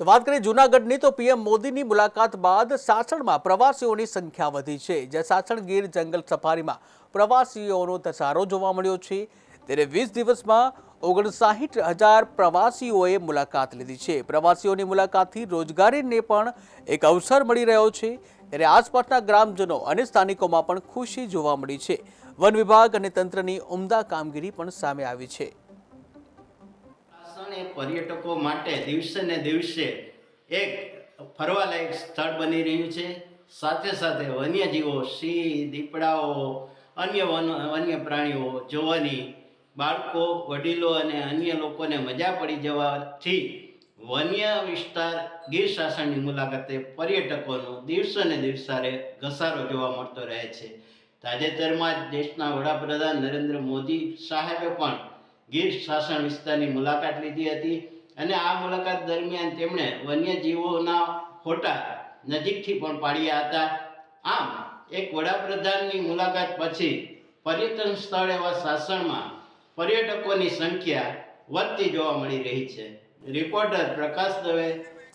તો વાત કરીએ જૂનાગઢની, તો પીએમ મોદીની મુલાકાત બાદ સાસણમાં પ્રવાસીઓની સંખ્યા વધી છે જ્યાં સાસણ ગીર જંગલ સફારીમાં પ્રવાસીઓનો ધસારો જોવા મળ્યો છે. ત્યારે વીસ દિવસમાં ઓગણસાઠ હજાર પ્રવાસીઓએ મુલાકાત લીધી છે. પ્રવાસીઓની મુલાકાતથી રોજગારીને પણ એક અવસર મળી રહ્યો છે. ત્યારે આસપાસના ગ્રામજનો અને સ્થાનિકોમાં પણ ખુશી જોવા મળી છે. વન વિભાગ અને તંત્રની ઉમદા કામગીરી પણ સામે આવી છે. એ પર્યટકો માટે દિવસે ને દિવસે એક ફરવાલાયક સ્થળ બની રહ્યું છે. સાથે સાથે વન્યજીવો, સિંહ, દીપડાઓ, અન્ય વન, વન્ય પ્રાણીઓ, જોવાની બાળકો, વડીલો અને અન્ય લોકોને મજા પડી જવાથી વન્ય વિસ્તાર ગીર શાસનની મુલાકાતે પર્યટકોનો દિવસે ને દિવસે ઘસારો જોવા મળતો રહે છે. તાજેતરમાં જ દેશના વડાપ્રધાન નરેન્દ્ર મોદી સાહેબે પણ ગીર શાસન વિસ્તારની મુલાકાત લીધી હતી અને આ મુલાકાત દરમિયાન તેમણે વન્યજીવોના ફોટા નજીકથી પણ પાડ્યા હતા. આમ, એક વડાપ્રધાનની મુલાકાત પછી પર્યટન સ્થળ એવા શાસનમાં પર્યટકોની સંખ્યા વધતી જોવા મળી રહી છે. રિપોર્ટર પ્રકાશ દવે